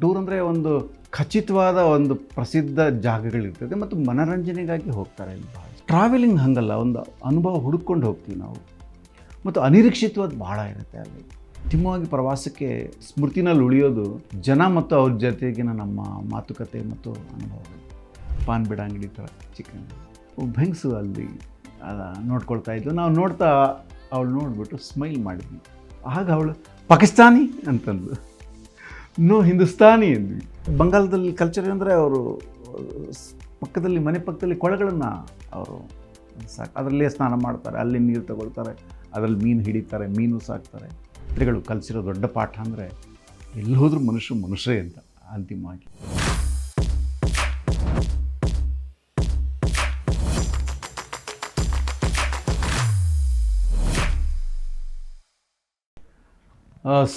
Tour ಅಂದರೆ ಒಂದು ಖಚಿತವಾದ ಒಂದು ಪ್ರಸಿದ್ಧ ಜಾಗಗಳಿರ್ತದೆ ಮತ್ತು ಮನರಂಜನೆಗಾಗಿ ಹೋಗ್ತಾರೆ ಇಲ್ಲಿ ಭಾಳ ಟ್ರಾವೆಲಿಂಗ್ ಹಾಗಲ್ಲ, ಒಂದು ಅನುಭವ ಹುಡುಕೊಂಡು ಹೋಗ್ತೀವಿ ನಾವು. ಮತ್ತು ಅನಿರೀಕ್ಷಿತವಾದ ಭಾಳ ಇರುತ್ತೆ ಅಲ್ಲಿ. ಅಂತಿಮವಾಗಿ ಪ್ರವಾಸಕ್ಕೆ ಸ್ಮೃತಿನಲ್ಲಿ ಉಳಿಯೋದು ಜನ ಮತ್ತು ಅವ್ರ ಜೊತೆಗಿನ ನಮ್ಮ ಮಾತುಕತೆ ಮತ್ತು ಅನುಭವಗಳು. ಪಾನ್ ಬಿಡ ಅಂಗಡಿ ಥರ ಚಿಕನ್. ಬೆಂಗ್ಸು ಅಲ್ಲಿ, ಅದ ನೋಡ್ಕೊಳ್ತಾ ಇದ್ದು ನಾವು ನೋಡ್ತಾ, ಅವಳು ನೋಡಿಬಿಟ್ಟು ಸ್ಮೈಲ್ ಮಾಡಿದ್ವಿ ಆಗ ಅವಳು, ಪಾಕಿಸ್ತಾನಿ? ಅಂತಂದ್ಲು. ನೋ ಹಿಂದೂಸ್ತಾನಿ ಬಂಗಾಲದಲ್ಲಿ ಕಲ್ಚರ್ ಅಂದರೆ ಅವರು ಪಕ್ಕದಲ್ಲಿ, ಮನೆ ಪಕ್ಕದಲ್ಲಿ ಕೊಳಗಳನ್ನು ಅವರು ಸಾಕು, ಅದರಲ್ಲೇ ಸ್ನಾನ ಮಾಡ್ತಾರೆ. ಅಲ್ಲಿ ನೀರು ತಗೊಳ್ತಾರೆ, ಅದರಲ್ಲಿ ಮೀನು ಹಿಡಿತಾರೆ, ಮೀನು ಸಾಕ್ತಾರೆ. ಇವುಗಳು ಕಲಿಸಿರೋ ದೊಡ್ಡ ಪಾಠ ಅಂದರೆ, ಎಲ್ಲಿ ಹೋದರೂ ಮನುಷ್ಯ ಮನುಷ್ಯರೇ ಅಂತ ಅಂತಿಮವಾಗಿ.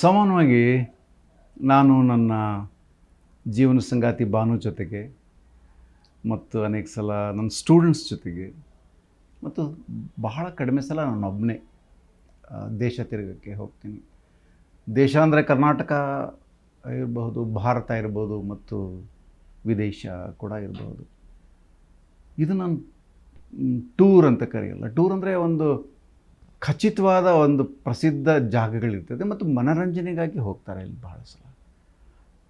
ಸಾಮಾನ್ಯವಾಗಿ ನಾನು ನನ್ನ ಜೀವನ ಸಂಗಾತಿ ಬಾನು ಜೊತೆಗೆ ಮತ್ತು ಅನೇಕ ಸಲ ನನ್ನ ಸ್ಟೂಡೆಂಟ್ಸ್ ಜೊತೆಗೆ ಮತ್ತು ಬಹಳ ಕಡಿಮೆ ಸಲ ನಾನು ಒಬ್ಬನೇ ದೇಶ ತಿರುಗಕ್ಕೆ ಹೋಗ್ತೀನಿ. ದೇಶ ಅಂದರೆ ಕರ್ನಾಟಕ ಇರಬಹುದು, ಭಾರತ ಇರ್ಬೋದು ಮತ್ತು ವಿದೇಶ ಕೂಡ ಇರಬಹುದು. ಇದು ನಾನು ಟೂರ್ ಅಂತ ಕರೆಯಲ್ಲ. ಟೂರ್ ಅಂದರೆ ಒಂದು ಖಚಿತವಾದ ಒಂದು ಪ್ರಸಿದ್ಧ ಜಾಗಗಳಿರ್ತದೆ ಮತ್ತು ಮನರಂಜನೆಗಾಗಿ ಹೋಗ್ತಾರೆ ಇಲ್ಲಿ ಬಹಳ ಸಲ.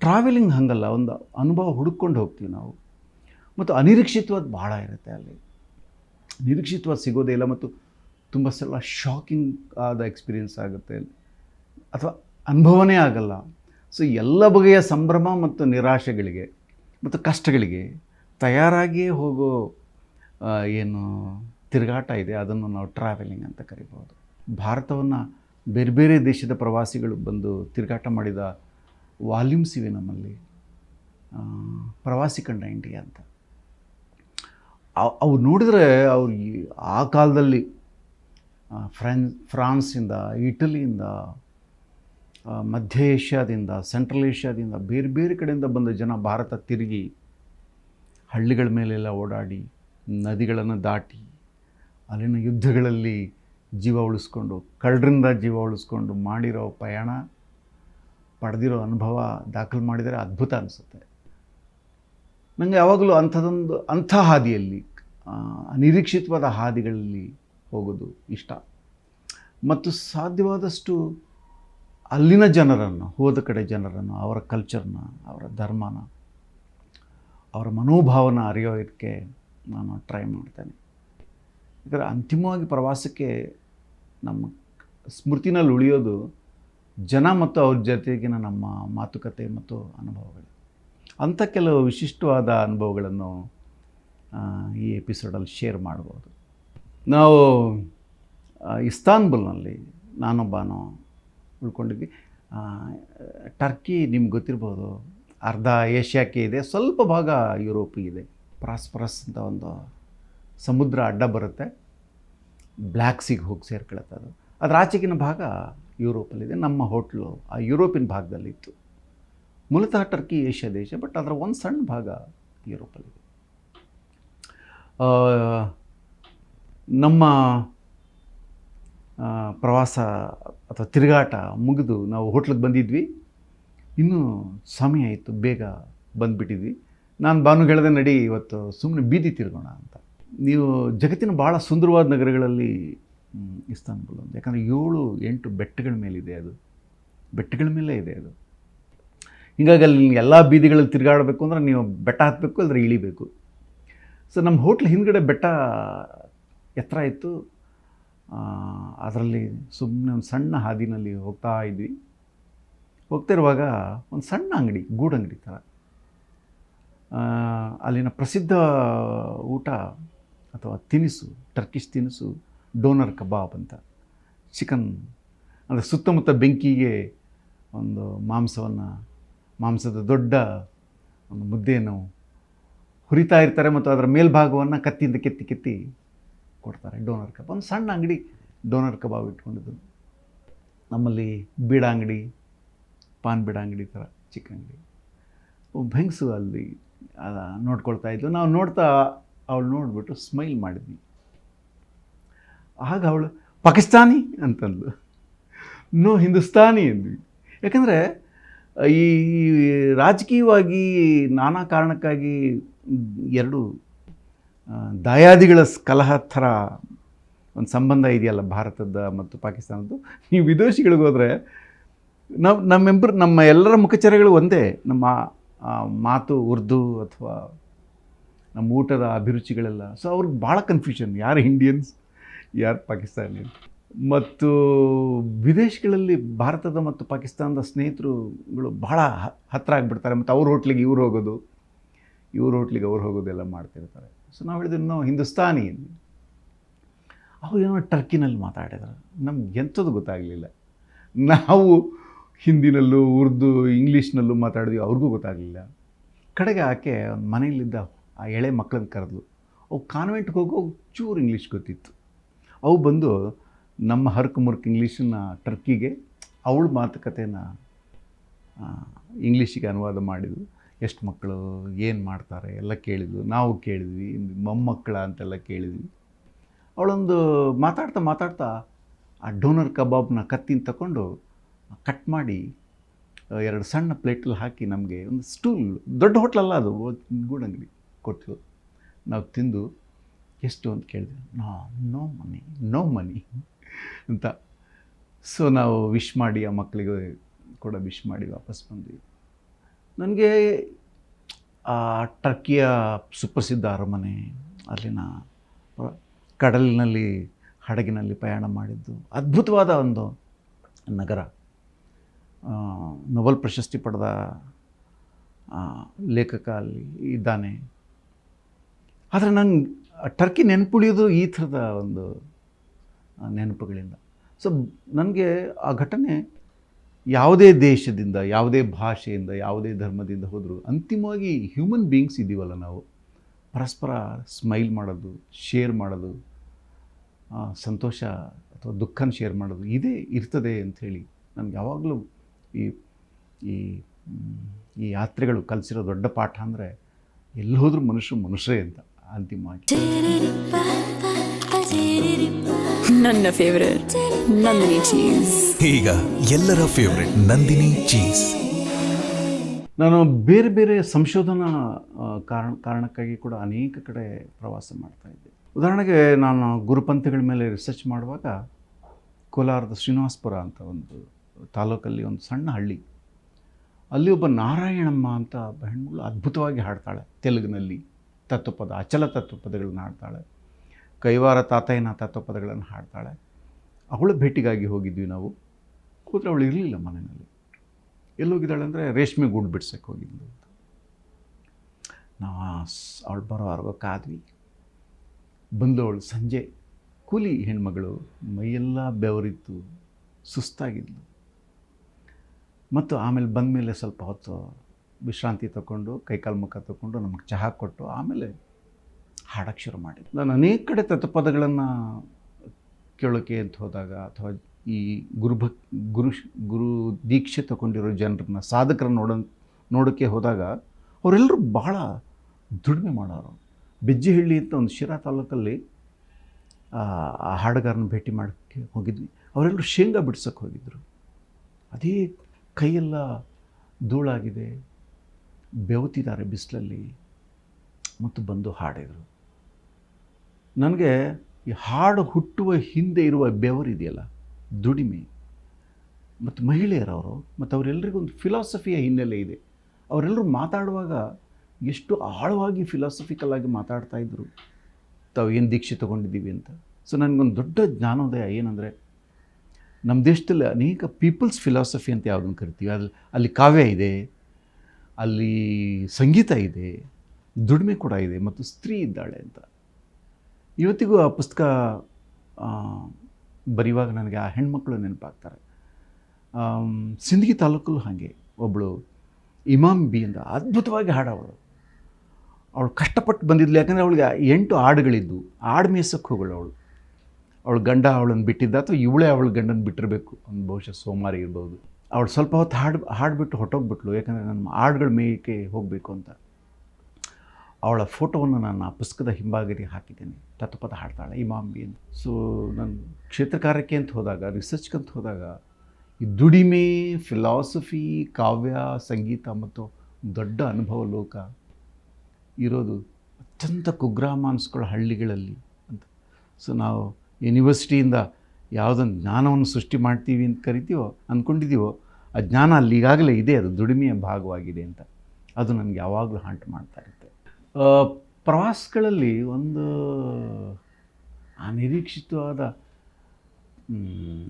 ಟ್ರಾವೆಲಿಂಗ್ ಹಾಗಲ್ಲ, ಒಂದು ಅನುಭವ ಹುಡುಕೊಂಡು ಹೋಗ್ತೀವಿ ನಾವು. ಮತ್ತು ಅನಿರೀಕ್ಷಿತವಾದ ಭಾಳ ಇರುತ್ತೆ ಅಲ್ಲಿ. ನಿರೀಕ್ಷಿತವಾದ ಸಿಗೋದೇ ಇಲ್ಲ ಮತ್ತು ತುಂಬ ಸಲ ಶಾಕಿಂಗ್ ಆದ ಎಕ್ಸ್ಪೀರಿಯನ್ಸ್ ಆಗುತ್ತೆ ಅಥವಾ ಅನುಭವನೇ ಆಗಲ್ಲ. ಸೊ ಎಲ್ಲ ಬಗೆಯ ಸಂಭ್ರಮ ಮತ್ತು ನಿರಾಶೆಗಳಿಗೆ ಮತ್ತು ಕಷ್ಟಗಳಿಗೆ ತಯಾರಾಗಿಯೇ ಹೋಗೋ ಏನು ತಿರುಗಾಟ ಇದೆ, ಅದನ್ನು ನಾವು ಟ್ರಾವೆಲಿಂಗ್ ಅಂತ ಕರಿಬೋದು ಭಾರತವನ್ನು ಬೇರೆ ಬೇರೆ ದೇಶದ ಪ್ರವಾಸಿಗಳು ಬಂದು ತಿರುಗಾಟ ಮಾಡಿದ ವಾಲ್ಯೂಮ್ಸ್ ಇವೆ ನಮ್ಮಲ್ಲಿ. ಪ್ರವಾಸಿ ಕಂಡ ಇಂಡಿಯಾ ಅಂತ. ಅವ್- ನೋಡಿದರೆ ಅವ್ರು ಆ ಕಾಲದಲ್ಲಿ ಫ್ರಾನ್, ಫ್ರಾನ್ಸಿಂದ, ಇಟಲಿಯಿಂದ ಮಧ್ಯ ಏಷ್ಯಾದಿಂದ ಸೆಂಟ್ರಲ್ ಏಷ್ಯಾದಿಂದ ಬೇರೆ ಬೇರೆ ಕಡೆಯಿಂದ ಬಂದ ಜನ ಭಾರತ ತಿರುಗಿ ಹಳ್ಳಿಗಳ ಮೇಲೆಲ್ಲ ಓಡಾಡಿ, ನದಿಗಳನ್ನು ದಾಟಿ ಅಲ್ಲಿನ ಯುದ್ಧಗಳಲ್ಲಿ ಜೀವ ಉಳಿಸ್ಕೊಂಡು, ಕಳ್ಳರಿಂದ ಜೀವ ಉಳಿಸ್ಕೊಂಡು ಮಾಡಿರೋ ಪಯಣ, ಪಡೆದಿರೋ ಅನುಭವ ದಾಖಲು ಮಾಡಿದರೆ ಅದ್ಭುತ ಅನಿಸುತ್ತೆ. ನನಗೆ ಯಾವಾಗಲೂ ಅಂಥದೊಂದು, ಅಂಥ ಹಾದಿಯಲ್ಲಿ ಅನಿರೀಕ್ಷಿತವಾದ ಹಾದಿಗಳಲ್ಲಿ ಹೋಗೋದು ಇಷ್ಟ. ಮತ್ತು ಸಾಧ್ಯವಾದಷ್ಟು ಅಲ್ಲಿನ ಜನರನ್ನು, ಹೋದ ಕಡೆ ಜನರನ್ನು, ಅವರ ಕಲ್ಚರ್ನ ಅವರ ಧರ್ಮನ, ಅವರ ಮನೋಭಾವನ ಅರಿಯೋದಕ್ಕೆ ನಾನು ಟ್ರೈ ಮಾಡ್ತೇನೆ. ಯಾಕಂದರೆ ಅಂತಿಮವಾಗಿ ಪ್ರವಾಸಕ್ಕೆ ನಮ್ಮ ಸ್ಮೃತಿನಲ್ಲಿ ಉಳಿಯೋದು ಜನ ಮತ್ತು ಅವ್ರ ಜೊತೆಗಿನ ನಮ್ಮ ಮಾತುಕತೆ ಮತ್ತು ಅನುಭವಗಳು. ಅಂಥ ಕೆಲವು ವಿಶಿಷ್ಟವಾದ ಅನುಭವಗಳನ್ನು ಈ ಎಪಿಸೋಡಲ್ಲಿ ಶೇರ್ ಮಾಡ್ಬೋದು. ನಾವು ಇಸ್ತಾನ್ಬುಲ್ನಲ್ಲಿ ನಾನೊಬ್ಬನು ಉಳ್ಕೊಂಡಿದ್ವಿ. ಟರ್ಕಿ ನಿಮ್ಗೆ ಗೊತ್ತಿರ್ಬೋದು, ಅರ್ಧ ಏಷ್ಯಾಕ್ಕೆ ಇದೆ, ಸ್ವಲ್ಪ ಭಾಗ ಯುರೋಪಿಗೆ ಇದೆ. ಪ್ರಾಸ್ಪರಸ್ ಅಂತ ಒಂದು ಸಮುದ್ರ ಅಡ್ಡ ಬರುತ್ತೆ ಬ್ಲ್ಯಾಕ್ ಸಿಗೆ ಹೋಗಿ ಸೇರ್ಕೊಳತ್ತೆ ಅದು. ಅದರ ಆಚೆಗಿನ ಭಾಗ ಯುರೋಪಲ್ಲಿದೆ, ನಮ್ಮ ಹೋಟ್ಲು ಆ ಯುರೋಪಿನ ಭಾಗದಲ್ಲಿತ್ತು. ಮೂಲತಃ ಟರ್ಕಿ, ಏಷ್ಯಾ ದೇಶ, ಬಟ್ ಅದರ ಒಂದು ಸಣ್ಣ ಭಾಗ ಯುರೋಪಲ್ಲಿದೆ. ನಮ್ಮ ಪ್ರವಾಸ ಅಥವಾ ತಿರುಗಾಟ ಮುಗಿದು ನಾವು ಹೋಟ್ಲಿಗೆ ಬಂದಿದ್ವಿ. ಇನ್ನೂ ಸಮಯ ಇತ್ತು ಬೇಗ ಬಂದುಬಿಟ್ಟಿದ್ವಿ. ನಾನು ಭಾನು ಹೇಳಿದೆ ನಡಿ, ಇವತ್ತು ಸುಮ್ಮನೆ ಬೀದಿ ತಿರುಗೋಣ ಅಂತ. ನೀವು ಜಗತ್ತಿನ ಭಾಳ ಸುಂದರವಾದ ನಗರಗಳಲ್ಲಿ ಇಸ್ತಾನ್ಬುಲ್ ಒಂದು ಯಾಕಂದರೆ ಏಳು, ಎಂಟು ಬೆಟ್ಟಗಳ ಮೇಲಿದೆ ಅದು. ಬೆಟ್ಟಗಳ ಮೇಲೆ ಇದೆ ಅದು. ಹೀಗಾಗಿ ಅಲ್ಲಿ ಎಲ್ಲ ಬೀದಿಗಳಲ್ಲಿ ತಿರುಗಾಡಬೇಕು ಅಂದ್ರೆ ನೀವು ಬೆಟ್ಟ ಹತ್ತಬೇಕು ಅಂದರೆ ಇಳಿಬೇಕು. ಸೊ ನಮ್ಮ ಹೋಟ್ಲ್ ಹಿಂದ್ಗಡೆ ಬೆಟ್ಟ ಎತ್ತರ ಇತ್ತು. ಅದರಲ್ಲಿ ಸುಮ್ಮನೆ ಒಂದು ಸಣ್ಣ ಹಾದಿನಲ್ಲಿ ಹೋಗ್ತಾ ಇದ್ವಿ. ಹೋಗ್ತಿರುವಾಗ ಒಂದು ಸಣ್ಣ ಅಂಗಡಿ, ಗೂಡಂಗಡಿ ಥರ. ಅಲ್ಲಿನ ಪ್ರಸಿದ್ಧ ಊಟ ಅಥವಾ ತಿನಿಸು ಟರ್ಕಿಶ್ ತಿನಿಸು ಡೋನರ್ ಕಬಾಬ್ ಅಂತ. ಚಿಕನ್ ಅಂದರೆ ಸುತ್ತಮುತ್ತ ಬೆಂಕಿಗೆ ಒಂದು ಮಾಂಸವನ್ನು, ಮಾಂಸದ ದೊಡ್ಡ ಒಂದು ಮುದ್ದೆಯನ್ನು ಹುರಿತಾ ಇರ್ತಾರೆ ಮತ್ತು ಅದರ ಮೇಲ್ಭಾಗವನ್ನು ಕತ್ತಿಯಿಂದ ಕೆತ್ತಿ ಕೆತ್ತಿ ಕೊಡ್ತಾರೆ. ಡೋನರ್ ಕಬಾಬ್ ಒಂದು ಸಣ್ಣ ಅಂಗಡಿ ಡೋನರ್ ಕಬಾಬ್ ಇಟ್ಕೊಂಡಿದ್ದು. ನಮ್ಮಲ್ಲಿ ಬೀಡ ಅಂಗಡಿ, ಪಾನ್ ಬೀಡ ಅಂಗಡಿ ಥರ ಚಿಕ್ಕ ಅಂಗಡಿ. ಹೆಂಗಸು ಅಲ್ಲಿ ನೋಡ್ಕೊಳ್ತಾ ಇದ್ದು ನಾವು ನೋಡ್ತಾ ಅವಳು ನೋಡಿಬಿಟ್ಟು ಸ್ಮೈಲ್ ಮಾಡಿದ್ವಿ ಆಗ ಅವಳು, ಪಾಕಿಸ್ತಾನಿ? ಅಂತಂದ್ಲು. ನೋ, ಹಿಂದೂಸ್ತಾನಿ, ಅಂದ್ವಿ. ಯಾಕಂದರೆ, ಈ ರಾಜಕೀಯವಾಗಿ ನಾನಾ ಕಾರಣಕ್ಕಾಗಿ ಎರಡು ದಾಯಾದಿಗಳ ಕಲಹ ಥರ ಒಂದು ಸಂಬಂಧ ಇದೆಯಲ್ಲ ಭಾರತದ ಮತ್ತು ಪಾಕಿಸ್ತಾನದ್ದು. ನೀವು ವಿದೇಶಿಗಳಿಗೆ ಹೋದರೆ ನಾವು ನಮ್ಮೆಂಬರು, ನಮ್ಮ ಎಲ್ಲರ ಮುಖಚರಗಳು ಒಂದೇ. ನಮ್ಮ ಮಾತು ಉರ್ದು ಅಥವಾ ನಮ್ಮ ಊಟದ ಅಭಿರುಚಿಗಳೆಲ್ಲ. ಸೊ ಅವ್ರಿಗೆ ಭಾಳ ಕನ್ಫ್ಯೂಷನ್ ಯಾರು ಇಂಡಿಯನ್ಸ್ ಯಾರು ಪಾಕಿಸ್ತಾನಿ ಮತ್ತು ವಿದೇಶಗಳಲ್ಲಿ ಭಾರತದ ಮತ್ತು ಪಾಕಿಸ್ತಾನದ ಸ್ನೇಹಿತರುಗಳು ಭಾಳ ಹತ್ತಿರ ಆಗಿಬಿಡ್ತಾರೆ. ಮತ್ತು ಅವ್ರ ಹೋಟ್ಲಿಗೆ ಇವ್ರು ಹೋಗೋದು, ಇವ್ರ ಹೋಟ್ಲಿಗೆ ಅವ್ರು ಹೋಗೋದೆಲ್ಲ ಮಾಡ್ತಿರ್ತಾರೆ. ಸೊ ನಾವು ಹೇಳಿದ್ರೆ ನಾವು ಹಿಂದೂಸ್ತಾನಿ ಅವ್ರು ಏನೋ ಟರ್ಕಿನಲ್ಲಿ ಮಾತಾಡಿದ್ರು. ನಮ್ಗೆ ಎಂಥದ್ದು ಗೊತ್ತಾಗಲಿಲ್ಲ. ನಾವು ಹಿಂದಿನಲ್ಲೂ ಉರ್ದು, ಇಂಗ್ಲೀಷ್ನಲ್ಲೂ ಮಾತಾಡಿದ್ವಿ, ಅವ್ರಿಗೂ ಗೊತ್ತಾಗಲಿಲ್ಲ. ಕಡೆಗೆ ಆಕೆ ಮನೆಯಲ್ಲಿದ್ದ ಆ ಎಳೆ ಮಕ್ಕಳನ್ನ ಕರೆದ್ಲು. ಅವು ಕಾನ್ವೆಂಟ್ಗೆ ಹೋಗೋ ಚೂರು ಇಂಗ್ಲೀಷ್ ಗೊತ್ತಿತ್ತು. ಅವು ಬಂದು ನಮ್ಮ ಹರ್ಕ್ ಮುರ್ಕ್ ಇಂಗ್ಲೀಷನ್ನ ಟರ್ಕಿಗೆ ಅವಳ ಮಾತುಕತೆಯನ್ನು ಇಂಗ್ಲೀಷಿಗೆ ಅನುವಾದ ಮಾಡಿದ್ವು ಎಷ್ಟು ಮಕ್ಕಳು ಏನು ಮಾಡ್ತಾರೆ ಎಲ್ಲ ಕೇಳಿದ್ವಿ ನಾವು ಕೇಳಿದ್ವಿ, ಮೊಮ್ಮಕ್ಕಳ ಅಂತೆಲ್ಲ ಕೇಳಿದ್ವಿ. ಅವಳೊಂದು ಮಾತಾಡ್ತಾ ಮಾತಾಡ್ತಾ ಆ ಡೋನರ್ ಕಬಾಬ್ನ ಕತ್ತಿನ ತಗೊಂಡು ಕಟ್ ಮಾಡಿ ಎರಡು ಸಣ್ಣ ಪ್ಲೇಟಲ್ಲಿ ಹಾಕಿ ನಮಗೆ ಒಂದು ಸ್ಟೂಲ್, ದೊಡ್ಡ ಹೋಟ್ಲಲ್ಲ ಅದು, ಗೂಡಂಗಡಿ. ಕೊಟ್ಟರು ನಾವು ತಿಂದು ಎಷ್ಟು ಅಂತ ಕೇಳಿದೆ no no money no money ಅಂತ. ಸೊ ನಾವು ವಿಶ್ ಮಾಡಿ ಆ ಮಕ್ಕಳಿಗೆ ಕೂಡ ವಿಶ್ ಮಾಡಿ ವಾಪಸ್ ಬಂದ್ವಿ. ನನಗೆ ಆ ಟರ್ಕಿಯ ಸುಪ್ರಸಿದ್ಧ ಅರಮನೆ ಅಲ್ಲಿನ ಕಡಲಿನಲ್ಲಿ, ಹಡಗಿನಲ್ಲಿ ಪ್ರಯಾಣ ಮಾಡಿದ್ದು ಅದ್ಭುತವಾದ ಒಂದು ನಗರ. ನೊಬೆಲ್ ಪ್ರಶಸ್ತಿ ಪಡೆದ ಲೇಖಕ ಅಲ್ಲಿ ಇದ್ದಾನೆ. ಆದರೆ ನಂಗೆ ಟರ್ಕಿ ನೆನಪುಳಿಯೋದು ಈ ಥರದ ಒಂದು ನೆನಪುಗಳಿಂದ. ಸೊ ನನಗೆ ಆ ಘಟನೆ ಯಾವುದೇ ದೇಶದಿಂದ, ಯಾವುದೇ ಭಾಷೆಯಿಂದ, ಯಾವುದೇ ಧರ್ಮದಿಂದ ಹೋದರೂ ಅಂತಿಮವಾಗಿ ಹ್ಯೂಮನ್ ಬೀಯಿಂಗ್ಸ್ ಇದ್ದೀವಲ್ಲ ನಾವು. ಪರಸ್ಪರ ಸ್ಮೈಲ್ ಮಾಡೋದು ಶೇರ್ ಮಾಡೋದು ಸಂತೋಷ ಅಥವಾ ದುಃಖನ ಶೇರ್ ಮಾಡೋದು ಇದೇ ಇರ್ತದೆ ಅಂಥೇಳಿ ನನಗೆ ಯಾವಾಗಲೂ ಈ ಈ ಈ ಯಾತ್ರೆಗಳು ಕಲಿಸಿರೋ ದೊಡ್ಡ ಪಾಠ ಅಂದರೆ ಎಲ್ಲಿ ಹೋದರೂ ಮನುಷ್ಯರು ಮನುಷ್ಯರೇ ಅಂತ. ಅಂತಿಮವಾಗಿ. ನನ್ನ ಫೇವರೇಟ್ ನಂದಿನಿ ಚೀಸ್ ಈಗ ಎಲ್ಲರ ಫೇವರೆಟ್ ನಂದಿನಿ ಚೀಸ್ ನಾನು ಬೇರೆ ಬೇರೆ ಸಂಶೋಧನಾ ಕಾರಣ ಕಾರಣಕ್ಕಾಗಿ ಕೂಡ ಅನೇಕ ಕಡೆ ಪ್ರವಾಸ ಮಾಡ್ತಾ ಇದ್ದೆ. ಉದಾಹರಣೆಗೆ ನಾನು ಗುರುಪಂಥಗಳ ಮೇಲೆ ರಿಸರ್ಚ್ ಮಾಡುವಾಗ ಕೋಲಾರದ ಶ್ರೀನಿವಾಸ್ಪುರ ಅಂತ ಒಂದು ತಾಲೂಕಲ್ಲಿ ಒಂದು ಸಣ್ಣ ಹಳ್ಳಿ. ಅಲ್ಲಿ ಒಬ್ಬ ನಾರಾಯಣಮ್ಮ ಅಂತ ಒಬ್ಬ ಹೆಣ್ಮಗಳು ಅದ್ಭುತವಾಗಿ ಹಾಡ್ತಾಳೆ ತೆಲುಗಿನಲ್ಲಿ. ತತ್ವಪದ, ಅಚಲ ತತ್ವಪದಗಳನ್ನ ಹಾಡ್ತಾಳೆ. ಕೈವಾರ ತಾತಯ್ಯನ ತತ್ವಪದಗಳನ್ನು ಹಾಡ್ತಾಳೆ. ಅವಳ ಭೇಟಿಗಾಗಿ ಹೋಗಿದ್ವಿ ನಾವು. ಕೂತ್ರೆ ಅವಳು ಇರಲಿಲ್ಲ ಮನೆಯಲ್ಲಿ. ಎಲ್ಲೋಗಿದ್ದಾಳೆ ಅಂದರೆ ರೇಷ್ಮೆ ಗೂಡು ಬಿಡ್ಸಕ್ಕೆ ಹೋಗಿದ್ಲು ಅಂತ ನಾವು ಅವಳು ಬರೋವರೆಗೂ ಕಾದ್ವಿ ಬಂದವಳು ಸಂಜೆ. ಕೂಲಿ ಹೆಣ್ಮಗಳು ಮೈಯೆಲ್ಲ ಬೆವರಿತ್ತು, ಸುಸ್ತಾಗಿದ್ಲು. ಮತ್ತು ಆಮೇಲೆ ಬಂದಮೇಲೆ ಸ್ವಲ್ಪ ಹೊತ್ತು ವಿಶ್ರಾಂತಿ ತಗೊಂಡು, ಕೈಕಾಲು ಮುಖ ತಗೊಂಡು ನಮಗೆ ಚಹಾ ಕೊಟ್ಟು ಆಮೇಲೆ ಹಾಡಕ್ಕೆ ಶುರು ಮಾಡಿದ್ದೆ ನಾನು ಅನೇಕ ಕಡೆ ತತ್ವಪದಗಳನ್ನು ಕೇಳೋಕೆ ಅಂತ ಹೋದಾಗ ಅಥವಾ ಈ ಗುರುಭಕ್ ಗುರು ಗುರು ದೀಕ್ಷೆ ತಗೊಂಡಿರೋ ಜನರನ್ನ, ಸಾಧಕರನ್ನ ನೋಡ ನೋಡೋಕ್ಕೆ ಹೋದಾಗ ಅವರೆಲ್ಲರೂ ಭಾಳ ದುಡಿಮೆ ಮಾಡೋರು. ಬೆಜ್ಜಿಹಳ್ಳಿ ಅಂತ ಒಂದು ಶಿರಾ ತಾಲೂಕಲ್ಲಿ, ಆ ಹಾಡುಗಾರನ ಭೇಟಿ ಮಾಡೋಕ್ಕೆ ಹೋಗಿದ್ವಿ. ಅವರೆಲ್ಲರೂ ಶೇಂಗಾ ಬಿಡ್ಸೋಕ್ಕೆ ಹೋಗಿದ್ದರು ಅದೇ ಕೈಯೆಲ್ಲ ಧೂಳಾಗಿದೆ. ಬೆವತಿದ್ದಾರೆ ಬಿಸಿಲಲ್ಲಿ ಮತ್ತು ಬಂದು ಹಾಡಿದರು. ನನಗೆ ಈ ಹಾಡು ಹುಟ್ಟುವ ಹಿಂದೆ ಇರುವ ಬೆವರಿದೆಯಲ್ಲ ದುಡಿಮೆ. ಮತ್ತು ಮಹಿಳೆಯರವರು, ಮತ್ತು ಅವರೆಲ್ಲರಿಗೂ ಒಂದು ಫಿಲಾಸಫಿಯ ಹಿನ್ನೆಲೆ ಇದೆ. ಅವರೆಲ್ಲರೂ ಮಾತಾಡುವಾಗ ಎಷ್ಟು ಆಳವಾಗಿ ಫಿಲಾಸಫಿಕಲ್ ಆಗಿ ಮಾತಾಡ್ತಾ ಇದ್ದರು ತಾವು ಏನು ದೀಕ್ಷೆ ತೊಗೊಂಡಿದ್ದೀವಿ ಅಂತ. ಸೊ ನನಗೊಂದು ದೊಡ್ಡ ಜ್ಞಾನೋದಯ ಏನಂದರೆ, ನಮ್ಮ ದೇಶದಲ್ಲಿ ಅನೇಕ ಪೀಪಲ್ಸ್ ಫಿಲಾಸಫಿ ಅಂತ ಯಾವುದನ್ನು ಕರಿತೀವಿ? ಅಲ್ಲಿ ಅಲ್ಲಿ ಕಾವ್ಯ ಇದೆ ಅಲ್ಲಿ ಸಂಗೀತ ಇದೆ, ದುಡಿಮೆ ಕೂಡ ಇದೆ ಮತ್ತು ಸ್ತ್ರೀ ಇದ್ದಾಳೆ ಅಂತ. ಇವತ್ತಿಗೂ ಆ ಪುಸ್ತಕ ಬರೆಯುವಾಗ ನನಗೆ ಆ ಹೆಣ್ಮಕ್ಳು ನೆನಪಾಗ್ತಾರೆ. ಸಿಂದಗಿ ತಾಲೂಕಲ್ಲೂ ಹಾಗೆ. ಒಬ್ಬಳು ಇಮಾಮ್ ಬಿ ಅಂತ ಅದ್ಭುತವಾಗಿ ಹಾಡವಳು. ಅವಳು ಕಷ್ಟಪಟ್ಟು ಬಂದಿದ್ಲು, ಯಾಕಂದರೆ ಅವಳಿಗೆ ಎಂಟು ಹಾಡುಗಳಿದ್ದು ಹಾಡು ಮೇಸಕ್ಕೆ ಹೋಗಳು ಅವಳು. ಅವಳು ಗಂಡ ಅವಳನ್ನು ಬಿಟ್ಟಿದ್ದ ಅಥವಾ ಇವಳೇ ಅವಳು ಗಂಡನ ಬಿಟ್ಟಿರಬೇಕು ಒಂದು ಬಹುಶಃ ಸೋಮಾರಿ ಇರ್ಬೋದು. ಅವಳು ಸ್ವಲ್ಪ ಹೊತ್ತು ಹಾಡು ಹಾಡ್ಬಿಟ್ಟು ಹೊಟ್ಟೋಗ್ಬಿಟ್ಲು ಯಾಕಂದರೆ ನನ್ನ ಹಾಡುಗಳ ಮೇಯಕ್ಕೆ ಹೋಗಬೇಕು ಅಂತ. ಅವಳ ಫೋಟೋವನ್ನು ನಾನು ಆ ಪುಸ್ತಕದ ಹಿಂಭಾಗದಲ್ಲಿ ಹಾಕಿದ್ದೇನೆ. ತತ್ವಪದ ಹಾಡ್ತಾಳೆ ಇಮಾಂಬಿ ಅಂತ. ಸೊ ನಾನು ಕ್ಷೇತ್ರ ಕಾರ್ಯಕ್ಕೆ ಅಂತ ಹೋದಾಗ ರಿಸರ್ಚ್ಗೆ ಅಂತ ಹೋದಾಗ, ಈ ದುಡಿಮೆ ಫಿಲಾಸಫಿ ಕಾವ್ಯ, ಸಂಗೀತ ಮತ್ತು ದೊಡ್ಡ ಅನುಭವ ಲೋಕ ಇರೋದು ಅತ್ಯಂತ ಕುಗ್ರಾಮ ಅನಿಸ್ಕೊಳ್ಳೋ ಹಳ್ಳಿಗಳಲ್ಲಿ ಅಂತ. ಸೊ ನಾವು ಯೂನಿವರ್ಸಿಟಿಯಿಂದ ಯಾವುದೊಂದು ಜ್ಞಾನವನ್ನು ಸೃಷ್ಟಿ ಮಾಡ್ತೀವಿ ಅಂತ ಕರಿತೀವೋ ಅಂದ್ಕೊಂಡಿದ್ದೀವೋ ಆ ಜ್ಞಾನ ಅಲ್ಲಿ ಈಗಾಗಲೇ ಇದೆ, ಅದು ದುಡಿಮೆಯ ಭಾಗವಾಗಿದೆ ಅಂತ. ಅದು ನನಗೆ ಯಾವಾಗಲೂ ಹಾಂಟ್ ಮಾಡ್ತಾ ಇರುತ್ತೆ. ಪ್ರವಾಸಗಳಲ್ಲಿ ಒಂದು ಅನಿರೀಕ್ಷಿತವಾದ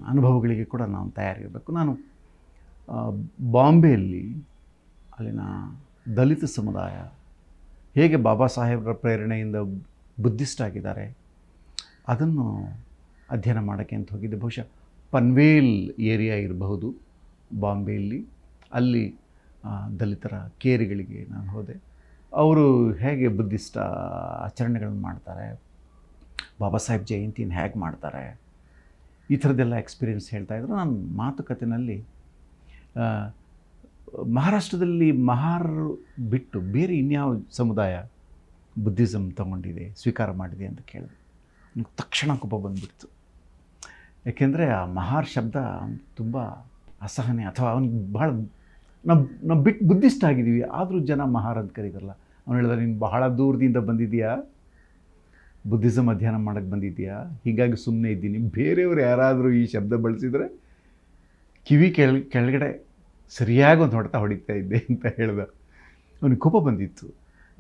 ಅನುಭವಗಳಿಗೆ ಕೂಡ ನಾವು ತಯಾರಿರಬೇಕು. ನಾನು ಬಾಂಬೆಯಲ್ಲಿ ಅಲ್ಲಿನ ದಲಿತ ಸಮುದಾಯ ಹೇಗೆ ಬಾಬಾ ಸಾಹೇಬರ ಪ್ರೇರಣೆಯಿಂದ ಬುದ್ಧಿಸ್ಟ್ ಆಗಿದ್ದಾರೆ ಅದನ್ನು ಅಧ್ಯಯನ ಮಾಡೋಕ್ಕೆ ಅಂತ ಹೋಗಿದ್ದೆ. ಬಹುಶಃ ಪನ್ವೇಲ್ ಏರಿಯಾ ಇರಬಹುದು. ಬಾಂಬೆಯಲ್ಲಿ. ಅಲ್ಲಿ ದಲಿತರ ಕೇರಿಗಳಿಗೆ ನಾನು ಹೋದೆ. ಅವರು ಹೇಗೆ ಬುದ್ಧಿಸ್ಟ ಆಚರಣೆಗಳನ್ನು ಮಾಡ್ತಾರೆ? ಬಾಬಾ ಸಾಹೇಬ್ ಜಯಂತಿನ ಹೇಗೆ ಮಾಡ್ತಾರೆ? ಈ ಥರದ್ದೆಲ್ಲ ಎಕ್ಸ್ಪೀರಿಯೆನ್ಸ್ ಹೇಳ್ತಾಯಿದ್ರು ನಾನು ಮಾತುಕತೆಯಲ್ಲಿ ಮಹಾರಾಷ್ಟ್ರದಲ್ಲಿ ಮಹಾರರು ಬಿಟ್ಟು ಬೇರೆ ಇನ್ಯಾವ ಸಮುದಾಯ ಬುದ್ಧಿಸಮ್ ತಗೊಂಡಿದೆ, ಸ್ವೀಕಾರ ಮಾಡಿದೆ ಅಂತ ಕೇಳಿದೆ. ನನಗೆ ತಕ್ಷಣ ಕೋಪ ಬಂದುಬಿಡ್ತು. ಯಾಕೆಂದರೆ ಆ ಮಹಾರ್ ಶಬ್ದ ತುಂಬ ಅಸಹನೆ ಅಥವಾ ಅವನಿಗೆ ಭಾಳ ನಾವು ನಾವು ಬಿಟ್ಟು ಬುದ್ಧಿಸ್ಟ್ ಆಗಿದ್ದೀವಿ ಆದರೂ ಜನ ಮಹಾರ ಅಂತ ಕರೀತಾರಲ್ಲ, ಅವನು ಹೇಳಿದ, ನೀನು ಬಹಳ ದೂರದಿಂದ ಬಂದಿದ್ದೀಯಾ? ಬುದ್ಧಿಸಮ್ ಅಧ್ಯಯನ ಮಾಡೋಕ್ಕೆ ಬಂದಿದ್ದೀಯಾ? ಹೀಗಾಗಿ ಸುಮ್ಮನೆ ಇದ್ದೀನಿ. ಬೇರೆಯವರು ಯಾರಾದರೂ ಈ ಶಬ್ದ ಬಳಸಿದರೆ ಕಿವಿ ಕೆಳ ಕೆಳಗಡೆ ಸರಿಯಾಗಿ ಒಂದು ಹೊಡೆತ ಹೊಡಿತಾ ಇದ್ದೆ ಅಂತ ಹೇಳಿದ. ಅವನಿಗೆ ಕೋಪ ಬಂದಿತ್ತು.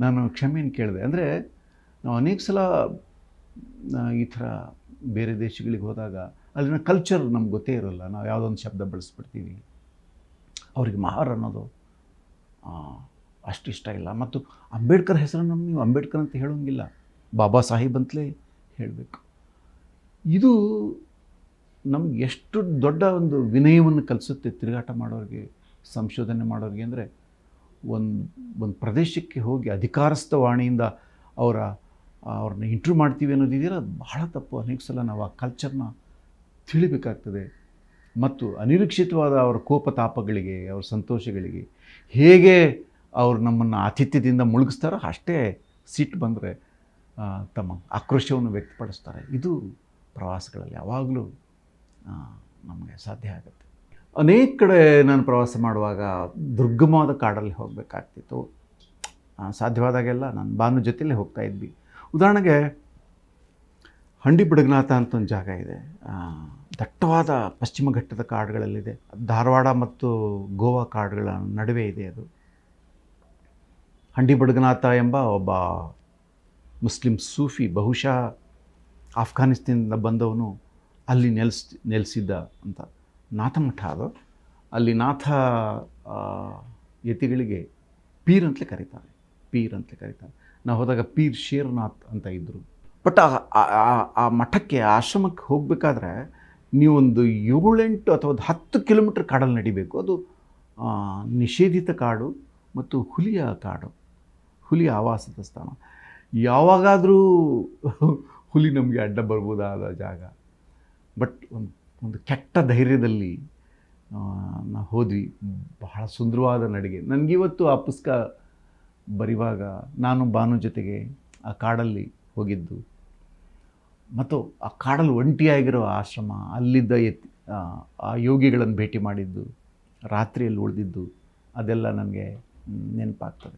ನಾನು ಕ್ಷಮೆಯನ್ನು ಕೇಳಿದೆ. ಅಂದರೆ ನಾವು ಅನೇಕ ಸಲ ಈ ಥರ ಬೇರೆ ದೇಶಗಳಿಗೆ ಹೋದಾಗ ಅಲ್ಲಿನ ಕಲ್ಚರ್ ನಮ್ಗೆ ಗೊತ್ತೇ ಇರೋಲ್ಲ. ನಾವು ಯಾವುದೊಂದು ಶಬ್ದ ಬಳಸ್ಬಿಡ್ತೀವಿ. ಅವ್ರಿಗೆ ಮಹಾರ್ ಅನ್ನೋದು ಅಷ್ಟು ಇಷ್ಟ ಇಲ್ಲ. ಮತ್ತು ಅಂಬೇಡ್ಕರ್ ಹೆಸರನ್ನು ನೀವು ಅಂಬೇಡ್ಕರ್ ಅಂತ ಹೇಳೋಂಗಿಲ್ಲ. ಬಾಬಾ ಸಾಹೇಬ್ ಅಂತಲೇ ಹೇಳಬೇಕು. ಇದು ನಮ್ಗೆ ಎಷ್ಟು ದೊಡ್ಡ ಒಂದು ವಿನಯವನ್ನು ಕಲಿಸುತ್ತೆ ತಿರುಗಾಟ ಮಾಡೋರಿಗೆ, ಸಂಶೋಧನೆ ಮಾಡೋರಿಗೆ ಅಂದರೆ, ಒಂದು ಒಂದು ಪ್ರದೇಶಕ್ಕೆ ಹೋಗಿ ಅಧಿಕಾರಸ್ಥ ವಾಣಿಯಿಂದ ಅವರ ಅವ್ರನ್ನ ಇಂಟ್ರ್ಯೂ ಮಾಡ್ತೀವಿ ಅನ್ನೋದಿದೆಯಲ್ಲ, ಅದು ಬಹಳ ತಪ್ಪು. ಅನೇಕ ಸಲ ನಾವು ಆ ಕಲ್ಚರ್ನ ತಿಳಿಬೇಕಾಗ್ತದೆ. ಮತ್ತು ಅನಿರೀಕ್ಷಿತವಾದ ಅವರ ಕೋಪತಾಪಗಳಿಗೆ ಅವರ ಸಂತೋಷಗಳಿಗೆ ಹೇಗೆ ಅವರು ನಮ್ಮನ್ನು ಆತಿಥ್ಯದಿಂದ ಮುಳುಗಿಸ್ತಾರೋ ಅಷ್ಟೇ ಸಿಟ್ಟು ಬಂದರೆ ತಮ್ಮ ಆಕ್ರೋಶವನ್ನು ವ್ಯಕ್ತಪಡಿಸ್ತಾರೆ. ಇದು ಪ್ರವಾಸಗಳಲ್ಲಿ ಯಾವಾಗಲೂ ನಮಗೆ ಸಾಧ್ಯ ಆಗುತ್ತೆ. ಅನೇಕ ಕಡೆ ನಾನು ಪ್ರವಾಸ ಮಾಡುವಾಗ ದುರ್ಗಮವಾದ ಕಾಡಲ್ಲಿ ಹೋಗಬೇಕಾಗ್ತಿತ್ತು. ಸಾಧ್ಯವಾದಾಗೆಲ್ಲ ನಾನು ಭಾನು ಜೊತೆಯಲ್ಲೇ ಹೋಗ್ತಾ ಇದ್ವಿ. ಉದಾಹರಣೆಗೆ ಹಂಡಿ ಬಿಡಗನಾಥ ಅಂತ ಒಂದು ಜಾಗ ಇದೆ. ದಟ್ಟವಾದ ಪಶ್ಚಿಮ ಘಟ್ಟದ ಕಾಡುಗಳಲ್ಲಿದೆ. ಧಾರವಾಡ ಮತ್ತು ಗೋವಾ ಕಾಡುಗಳ ನಡುವೆ ಇದೆ ಅದು. ಹಂಡಿ ಬಡಗನಾಥ ಎಂಬ ಒಬ್ಬ ಮುಸ್ಲಿಂ ಸೂಫಿ, ಬಹುಶಃ ಆಫ್ಘಾನಿಸ್ತಾನದಿಂದ ಬಂದವನು ಅಲ್ಲಿ ನೆಲೆಸ್, ನೆಲೆಸಿದ್ದ ಅಂತ. ನಾಥಮಠ ಅದು. ಅಲ್ಲಿ ನಾಥ ಯತಿಗಳಿಗೆ ಪೀರ್ ಅಂತಲೇ ಕರೀತಾರೆ. ಪೀರ್ ಅಂತಲೇ ಕರೀತಾರೆ. ನಾವು ಹೋದಾಗ ಪೀರ್ ಶೇರ್ನಾಥ್ ಅಂತ ಇದ್ದರು ಬಟ್ ಆ ಮಠಕ್ಕೆ ಆಶ್ರಮಕ್ಕೆ ಹೋಗಬೇಕಾದ್ರೆ ನೀವೊಂದು ಏಳೆಂಟು ಅಥವಾ ಒಂದು ಹತ್ತು ಕಿಲೋಮೀಟ್ರ್ ಕಾಡಲ್ಲಿ ನಡಿಬೇಕು. ಅದು ನಿಷೇಧಿತ ಕಾಡು ಮತ್ತು ಹುಲಿಯ ಕಾಡು, ಹುಲಿಯ ಆವಾಸದ ಸ್ಥಾನ. ಯಾವಾಗಾದರೂ ಹುಲಿ ನಮಗೆ ಅಡ್ಡ ಬರ್ಬೋದಾದ ಜಾಗ. ಬಟ್ ಒಂದು ಒಂದು ಕೆಟ್ಟ ಧೈರ್ಯದಲ್ಲಿ ನಾವು ಹೋದ್ವಿ. ಬಹಳ ಸುಂದರವಾದ ನಡಿಗೆ. ನನಗಿವತ್ತು ಆ ಪುಸ್ತಕ ಬರೆಯುವಾಗ ನಾನು ಭಾನು ಜೊತೆಗೆ ಆ ಕಾಡಲ್ಲಿ ಹೋಗಿದ್ದು. ಮತ್ತು ಆ ಕಾಡಲ್ಲಿ ಒಂಟಿಯಾಗಿರೋ ಆಶ್ರಮ ಅಲ್ಲಿದ್ದ ಎತ್ತಿ ಆ, ಆ ಯೋಗಿಗಳನ್ನು ಭೇಟಿ ಮಾಡಿದ್ದು ರಾತ್ರಿಯಲ್ಲಿ ಉಳಿದಿದ್ದು ಅದೆಲ್ಲ ನನಗೆ ನೆನಪಾಗ್ತದೆ.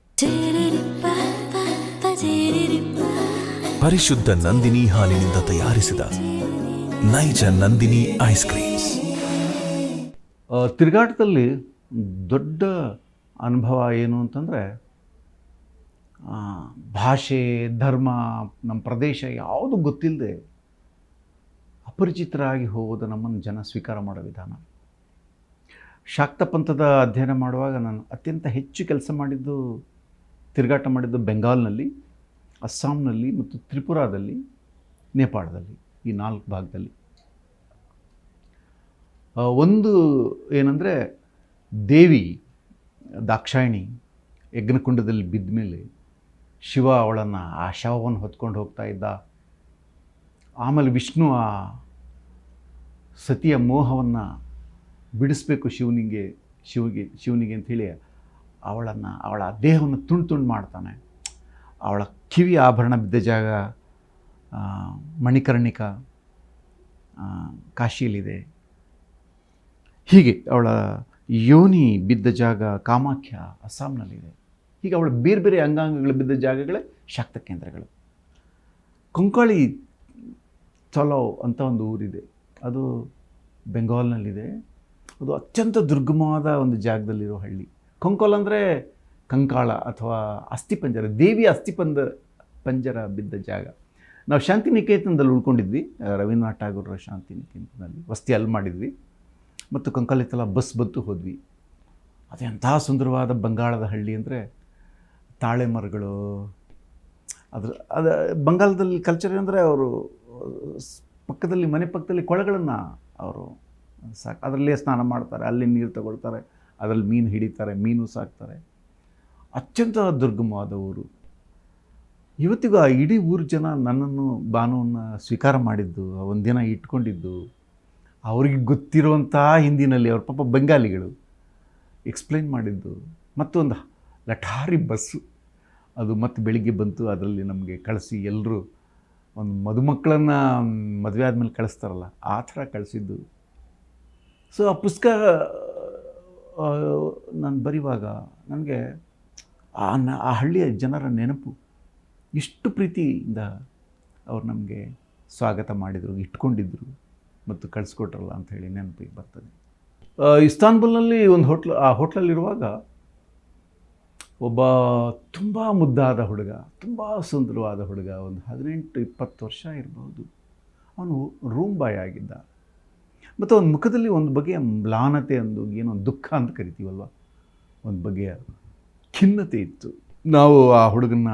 ಪರಿಶುದ್ಧ ನಂದಿನಿ ಹಾಲಿನಿಂದ ತಯಾರಿಸಿದ ನೈಜ ನಂದಿನಿ ಐಸ್ ಕ್ರೀಮ್ಸ್ ತಿರುಗಾಟದಲ್ಲಿ ದೊಡ್ಡ ಅನುಭವ ಏನು ಅಂತಂದರೆ ಭಾಷೆ, ಧರ್ಮ, ನಮ್ಮ ಪ್ರದೇಶ ಯಾವುದು ಗೊತ್ತಿಲ್ಲದೆ ಅಪರಿಚಿತರಾಗಿ ಹೋಗೋದು ನಮ್ಮನ್ನು ಜನ ಸ್ವೀಕಾರ ಮಾಡೋ ವಿಧಾನ. ಶಾಕ್ತ ಪಂಥದ ಅಧ್ಯಯನ ಮಾಡುವಾಗ ನಾನು ಅತ್ಯಂತ ಹೆಚ್ಚು ಕೆಲಸ ಮಾಡಿದ್ದು ತಿರುಗಾಟ ಮಾಡಿದ್ದು ಬೆಂಗಾಲ್ನಲ್ಲಿ, ಅಸ್ಸಾಂನಲ್ಲಿ ಮತ್ತು ತ್ರಿಪುರಾದಲ್ಲಿ, ನೇಪಾಳದಲ್ಲಿ, ಈ ನಾಲ್ಕು ಭಾಗದಲ್ಲಿ. ಒಂದು ಏನಂದರೆ ದೇವಿ, ದಾಕ್ಷಾಯಿಣಿ ಯಜ್ಞಕುಂಡದಲ್ಲಿ ಬಿದ್ದ ಮೇಲೆ ಶಿವ ಅವಳನ್ನು ಆ ಶವವನ್ನು ಹೊತ್ಕೊಂಡು ಹೋಗ್ತಾ ಇದ್ದ. ಆಮೇಲೆ ವಿಷ್ಣು ಆ ಸತಿಯ ಮೋಹವನ್ನು ಬಿಡಿಸ್ಬೇಕು ಶಿವನಿಗೆ, ಶಿವಗೆ, ಶಿವನಿಗೆ ಅಂಥೇಳಿ ಅವಳನ್ನು, ಅವಳ ದೇಹವನ್ನು ತುಂಡು ತುಂಡು ಮಾಡ್ತಾನೆ. ಅವಳ ಕಿವಿ ಆಭರಣ ಬಿದ್ದ ಜಾಗ ಮಣಿಕರ್ಣಿಕ ಕಾಶಿಯಲ್ಲಿದೆ. ಹೀಗೆ ಅವಳ ಯೋನಿ ಬಿದ್ದ ಜಾಗ ಕಾಮಾಖ್ಯ ಅಸ್ಸಾಂನಲ್ಲಿದೆ. ಹೀಗೆ ಅವಳ ಬೇರೆ ಬೇರೆ ಅಂಗಾಂಗಗಳು ಬಿದ್ದ ಜಾಗಗಳೇ ಶಾಕ್ತ ಕೇಂದ್ರಗಳು. ಕೊಂಕಾಳಿ ಚಲೋ ಅಂತ ಒಂದು ಊರಿದೆ. ಅದು ಬೆಂಗಾಲ್ನಲ್ಲಿದೆ. ಅದು ಅತ್ಯಂತ ದುರ್ಗಮವಾದ ಒಂದು ಜಾಗದಲ್ಲಿರೋ ಹಳ್ಳಿ. ಕೊಂಕೋಲ್ ಅಂದರೆ ಕಂಕಾಳ ಅಥವಾ ಅಸ್ಥಿಪಂಜರ ದೇವಿಯ ಅಸ್ಥಿಪಂದ ಪಂಜರ ಬಿದ್ದ ಜಾಗ. ನಾವು ಶಾಂತಿನಿಕೇತನದಲ್ಲಿ ಉಳ್ಕೊಂಡಿದ್ವಿ. ರವೀಂದ್ರನಾಥ ಶಾಂತಿ ಶಾಂತಿನಿಕೇತನದಲ್ಲಿ ವಸ್ತಿ ಅಲ್ಲಿ ಮಾಡಿದ್ವಿ. ಮತ್ತು ಕಂಕಾಲಿತಲ ಬಸ್ ಬತ್ತು ಹೋದ್ವಿ. ಅದೆಂಥ ಸುಂದರವಾದ ಬಂಗಾಳದ ಹಳ್ಳಿ ಅಂದರೆ ತಾಳೆ ಮರಗಳು ಅದ್ರ, ಅದು ಬಂಗಾಲದಲ್ಲಿ ಕಲ್ಚರ್ ಅಂದರೆ ಅವರು, ಪಕ್ಕದಲ್ಲಿ, ಮನೆ ಪಕ್ಕದಲ್ಲಿ ಕೊಳಗಳನ್ನು ಅವರು ಸಾಕು, ಅದರಲ್ಲೇ ಸ್ನಾನ ಮಾಡ್ತಾರೆ, ಅಲ್ಲಿ ನೀರು ತಗೊಳ್ತಾರೆ, ಅದರಲ್ಲಿ ಮೀನು ಹಿಡಿತಾರೆ, ಮೀನು ಸಾಕ್ತಾರೆ. ಅತ್ಯಂತ ದುರ್ಗಮವಾದ ಊರು. ಇವತ್ತಿಗೂ ಆ ಇಡೀ ಊರು ಜನ ನನ್ನನ್ನು ಭಾನುವನ್ನು ಸ್ವೀಕಾರ ಮಾಡಿದ್ದು ಒಂದಿನ ಇಟ್ಕೊಂಡಿದ್ದು, ಅವ್ರಿಗೆ ಗೊತ್ತಿರುವಂಥ ಹಿಂದಿನಲ್ಲಿ ಅವ್ರ ಪಾಪ ಬೆಂಗಾಲಿಗಳು. ಎಕ್ಸ್ಪ್ಲೈನ್ ಮಾಡಿದ್ದು, ಮತ್ತೊಂದು ಲಠಾರಿ ಬಸ್ಸು. ಅದು ಮತ್ತೆ ಬೆಳಿಗ್ಗೆ ಬಂತು, ಅದರಲ್ಲಿ ನಮಗೆ ಕಳಿಸಿ ಎಲ್ಲರೂ ಒಂದು ಮದುಮಕ್ಕಳನ್ನು ಮದುವೆ ಆದಮೇಲೆ ಕಳಿಸ್ತಾರಲ್ಲ, ಆ ಥರ ಕಳಿಸಿದ್ದು. ಸೊ ಆ ಪುಸ್ತಕ ನಾನು ಬರೆಯುವಾಗ ನನಗೆ ಆ ನ- ಆ ಹಳ್ಳಿಯ ಜನರ ನೆನಪು ಇಷ್ಟು ಪ್ರೀತಿಯಿಂದ ಅವ್ರು ನಮಗೆ ಸ್ವಾಗತ ಮಾಡಿದರು ಇಟ್ಕೊಂಡಿದ್ದರು ಮತ್ತು ಕಳಿಸ್ಕೊಟ್ರಲ್ಲ ಅಂಥೇಳಿ ನೆನಪಿಗೆ ಬರ್ತದೆ. ಇಸ್ತಾನ್ಬುಲ್ನಲ್ಲಿ ಒಂದು ಹೋಟ್ಲ್, ಆ ಹೋಟ್ಲಲ್ಲಿರುವಾಗ ಒಬ್ಬ ತುಂಬ ಮುದ್ದಾದ ಹುಡುಗ, ತುಂಬ ಸುಂದರವಾದ ಹುಡುಗ, ಒಂದು ಹದಿನೆಂಟು, ಇಪ್ಪತ್ತು ವರ್ಷ ಇರಬಹುದು ಅವನು ರೂಮ್ ಬಾಯ್ ಆಗಿದ್ದ. ಮತ್ತು ಅವನ ಮುಖದಲ್ಲಿ ಒಂದು ಬಗೆಯ ಮ್ಲಾನತೆ ಅಂದು ಏನೋ ದುಃಖ ಅಂತ ಕರಿತೀವಲ್ವ? ಒಂದು ಬಗೆಯ ಖಿನ್ನತೆ ಇತ್ತು. ನಾವು ಆ ಹುಡುಗನ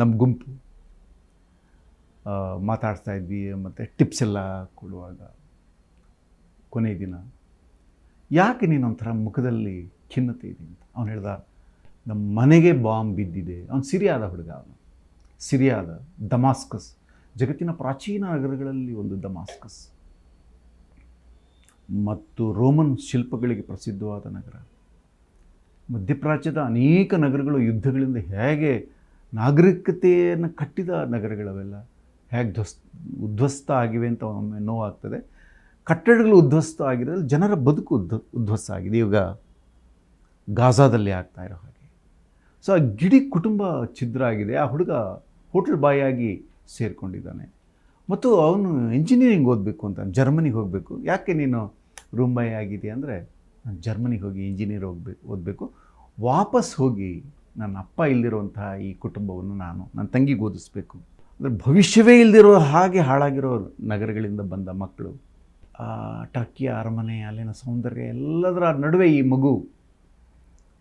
ನಮ್ಮ ಗುಂಪು ಮಾತಾಡ್ತಾ ಇದ್ವಿ, ಮತ್ತು ಟಿಪ್ಸ್ ಎಲ್ಲ ಕೊಡುವಾಗ, ಕೊನೆಯ ದಿನ, ಯಾಕೆ ನೀನು ಒಂಥರ ಮುಖದಲ್ಲಿ ಖಿನ್ನತೆ ಇದೆ? ಅಂತ ಅವನು ಹೇಳ್ದ ನಮ್ಮ ಮನೆಗೆ ಬಾಂಬ್ ಬಿದ್ದಿದೆ. ಅವನು ಸಿರಿಯಾದ ಹುಡುಗ ಅವನು. ಸಿರಿಯಾದ ದಮಾಸ್ಕಸ್. ಜಗತ್ತಿನ ಪ್ರಾಚೀನ ನಗರಗಳಲ್ಲಿ ಒಂದು ದಮಾಸ್ಕಸ್. ಮತ್ತು ರೋಮನ್ ಶಿಲ್ಪಗಳಿಗೆ ಪ್ರಸಿದ್ಧವಾದ ನಗರ. ಮಧ್ಯಪ್ರಾಚ್ಯದ ಅನೇಕ ನಗರಗಳು ಯುದ್ಧಗಳಿಂದ ಹೇಗೆ ನಾಗರಿಕತೆಯನ್ನು ಕಟ್ಟಿದ ನಗರಗಳವೆಲ್ಲ ಹೇಗೆ ಧ್ವಸ್ ಉದ್ವಸ್ತ ಆಗಿವೆ ಅಂತ ಒಮ್ಮೆ ನೋವಾಗ್ತದೆ. ಕಟ್ಟಡಗಳು ಉದ್ವಸ್ತ ಆಗಿರೋದ್ರಲ್ಲಿ ಜನರ ಬದುಕು ಉದ್ಧ ಉದ್ವಸ್ತ ಆಗಿದೆ. ಇವಾಗ ಗಾಜಾದಲ್ಲಿ ಆಗ್ತಾ ಇರೋ ಹಾಗೆ. ಸೊ ಆ ಗಿಡೀ ಕುಟುಂಬ ಛಿದ್ರ ಆಗಿದೆ ಆ ಹುಡುಗ ಹೋಟೆಲ್ ಬಾಯಾಗಿ ಸೇರಿಕೊಂಡಿದ್ದಾನೆ. ಮತ್ತು ಅವನು ಇಂಜಿನಿಯರಿಂಗ್ ಓದಬೇಕು ಅಂತ, ಜರ್ಮನಿಗೆ ಹೋಗಬೇಕು. ಯಾಕೆ ನೀನು ರೂಮ್ ಬಾಯ್ ಆಗಿದೆಯಾ ಅಂದರೆ, ನಾನು ಜರ್ಮನಿಗೆ ಹೋಗಿ ಇಂಜಿನಿಯರ್ ಹೋಗ್ಬೇಕು ಓದಬೇಕು. ವಾಪಸ್ ಹೋಗಿ ನನ್ನ ಅಪ್ಪ ಇಲ್ಲದಿರುವಂತಹ ಈ ಕುಟುಂಬವನ್ನು ನಾನು, ನನ್ನ ತಂಗಿಗೆ ಓದಿಸ್ಬೇಕು. ಅಂದರೆ ಭವಿಷ್ಯವೇ ಇಲ್ಲದಿರೋ ಹಾಗೆ ಹಾಳಾಗಿರೋ ನಗರಗಳಿಂದ ಬಂದ ಮಕ್ಕಳು ಟರ್ಕಿಯ ಅರಮನೆ, ಅಲ್ಲಿನ ಸೌಂದರ್ಯ, ಎಲ್ಲದರ ನಡುವೆ ಈ ಮಗು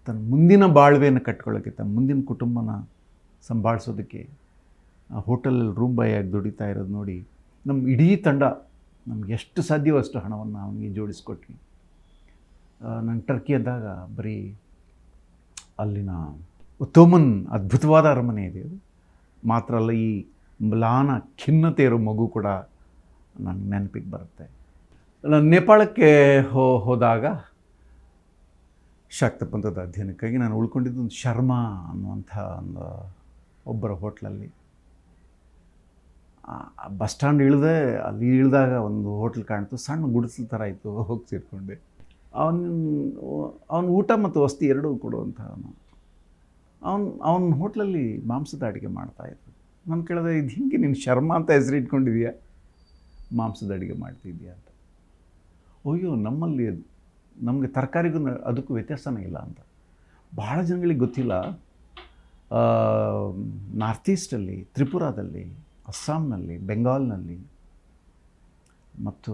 ತನ್ನ ಮುಂದಿನ ಬಾಳ್ವೆಯನ್ನು ಕಟ್ಕೊಳ್ಳೋಕ್ಕೆ ತನ್ನ ಮುಂದಿನ ಕುಟುಂಬನ ಸಂಭಾಳಿಸೋದಕ್ಕೆ ಆ ಹೋಟೆಲಲ್ಲಿ ರೂಮ್ ಬಾಯ್ ದುಡಿತಾ ಇರೋದು ನೋಡಿ ನಮ್ಮ ಇಡೀ ತಂಡ ನಮ್ಗೆ ಎಷ್ಟು ಸಾಧ್ಯವೋ ಅಷ್ಟು ಹಣವನ್ನು ಅವನಿಗೆ ಜೋಡಿಸ್ಕೊಟ್ವಿ. ನಾನು ಟರ್ಕಿ ಅಂದಾಗ ಬರೀ ಅಲ್ಲಿನ ಒತ್ತೋಮನ್ ಅದ್ಭುತವಾದ ಅರಮನೆ ಇದೆ ಅದು. ಮಾತ್ರ ಅಲ್ಲ, ಈ ಮ್ಲಾನ ಖಿನ್ನತೆ ಇರೋ ಮಗು ಕೂಡ ನನ್ನ ನೆನಪಿಗೆ ಬರುತ್ತೆ. ನಾನು ನೇಪಾಳಕ್ಕೆ ಹೋ, ಹೋದಾಗ ಶಾಕ್ತ ಪಂಥದ ಅಧ್ಯಯನಕ್ಕಾಗಿ ನಾನು ಉಳ್ಕೊಂಡಿದ್ದು ಒಂದು ಶರ್ಮಾ ಅನ್ನುವಂಥ ಒಂದು ಒಬ್ಬರ ಹೋಟ್ಲಲ್ಲಿ. ಬಸ್ ಸ್ಟ್ಯಾಂಡ್ ಇಳಿದೆ, ಅಲ್ಲಿ ಇಳಿದಾಗ ಒಂದು ಹೋಟ್ಲ್ ಕಾಣ್ತು, ಸಣ್ಣ ಗುಡಿಸಲು ಥರ ಇತ್ತು ಹೋಗಿ ಸೇರಿಕೊಂಡೆ. ಅವನ ಅವನ ಊಟ ಮತ್ತು ವಸ್ತಿ ಎರಡೂ ಕೊಡುವಂಥ ಅವನು. ಅವನು ಹೋಟ್ಲಲ್ಲಿ ಮಾಂಸದ ಅಡುಗೆ ಮಾಡ್ತಾಯಿದ್ರು ನಾನು ಕೇಳಿದೆ, ಇದು ಹಿಂಗೆ ನೀನು ಶರ್ಮಾ ಅಂತ ಹೆಸರು ಇಟ್ಕೊಂಡಿದ್ಯಾ ಮಾಂಸದ ಅಡುಗೆ ಮಾಡ್ತಿದ್ಯಾ ಅಂತ. ಅಯ್ಯೋ, ನಮ್ಮಲ್ಲಿ ನಮಗೆ ತರಕಾರಿಗೂ ಅದಕ್ಕೂ ವ್ಯತ್ಯಾಸನೇ ಇಲ್ಲ ಅಂತ. ಭಾಳ ಜನಗಳಿಗೆ ಗೊತ್ತಿಲ್ಲ ನಾರ್ತ್ ಈಸ್ಟಲ್ಲಿ ತ್ರಿಪುರಾದಲ್ಲಿ, ಅಸ್ಸಾಂನಲ್ಲಿ, ಬೆಂಗಾಲ್ನಲ್ಲಿ ಮತ್ತು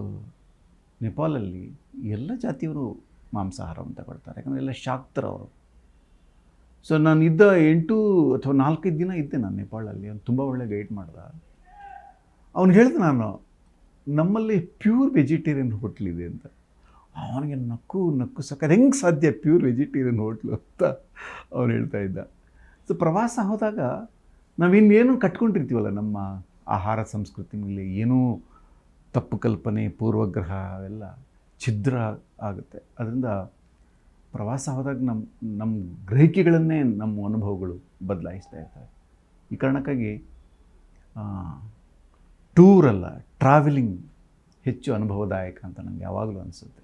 ನೇಪಾಳಲ್ಲಿ ಎಲ್ಲ ಜಾತಿಯವರು ಮಾಂಸಾಹಾರವನ್ನು ತಗೊಳ್ತಾರೆ. ಯಾಕಂದರೆ ಎಲ್ಲ ಶಾಕ್ತರವರು. ಸೊ ನಾನು ಇದ್ದ ಎಂಟು ಅಥವಾ ನಾಲ್ಕೈದು ದಿನ ಇದ್ದೆ ನಾನು ನೇಪಾಳಲ್ಲಿ. ಅವ್ನು ತುಂಬ ಒಳ್ಳೆ ಗೈಡ್ ಮಾಡ್ದ. ಅವ್ನು ಹೇಳಿದೆ ನಾನು, ನಮ್ಮಲ್ಲಿ ಪ್ಯೂರ್ ವೆಜಿಟೇರಿಯನ್ ಹೋಟ್ಲಿದೆ ಅಂತ. ಅವನಿಗೆ ನಕ್ಕು ನಕ್ಕು ಸಕ್ಕ ಹೆಂಗೆ ಸಾಧ್ಯ ಪ್ಯೂರ್ ವೆಜಿಟೇರಿಯನ್ ಹೋಟ್ಲು ಅಂತ ಅವ್ರು ಹೇಳ್ತಾ ಇದ್ದ. ಸೊ ಪ್ರವಾಸ ಹೋದಾಗ ನಾವಿನ್ನೇನು ಕಟ್ಕೊಂಡಿರ್ತೀವಲ್ಲ ನಮ್ಮ ಆಹಾರ ಸಂಸ್ಕೃತಿ ಮೇಲೆ ಏನೂ ತಪ್ಪು ಕಲ್ಪನೆ, ಪೂರ್ವಗ್ರಹ ಅವೆಲ್ಲ ಛಿದ್ರ ಆಗುತ್ತೆ. ಅದರಿಂದ ಪ್ರವಾಸ ಹೋದಾಗ ನಮ್ಮ ನಮ್ಮ ಗ್ರಹಿಕೆಗಳನ್ನೇ ನಮ್ಮ ಅನುಭವಗಳು ಬದಲಾಯಿಸ್ತಾ ಇರ್ತವೆ. ಈ ಕಾರಣಕ್ಕಾಗಿ ಟೂರ್ ಅಲ್ಲ ಟ್ರಾವೆಲಿಂಗ್ ಹೆಚ್ಚು ಅನುಭವದಾಯಕ ಅಂತ ನನಗೆ ಯಾವಾಗಲೂ ಅನಿಸುತ್ತೆ.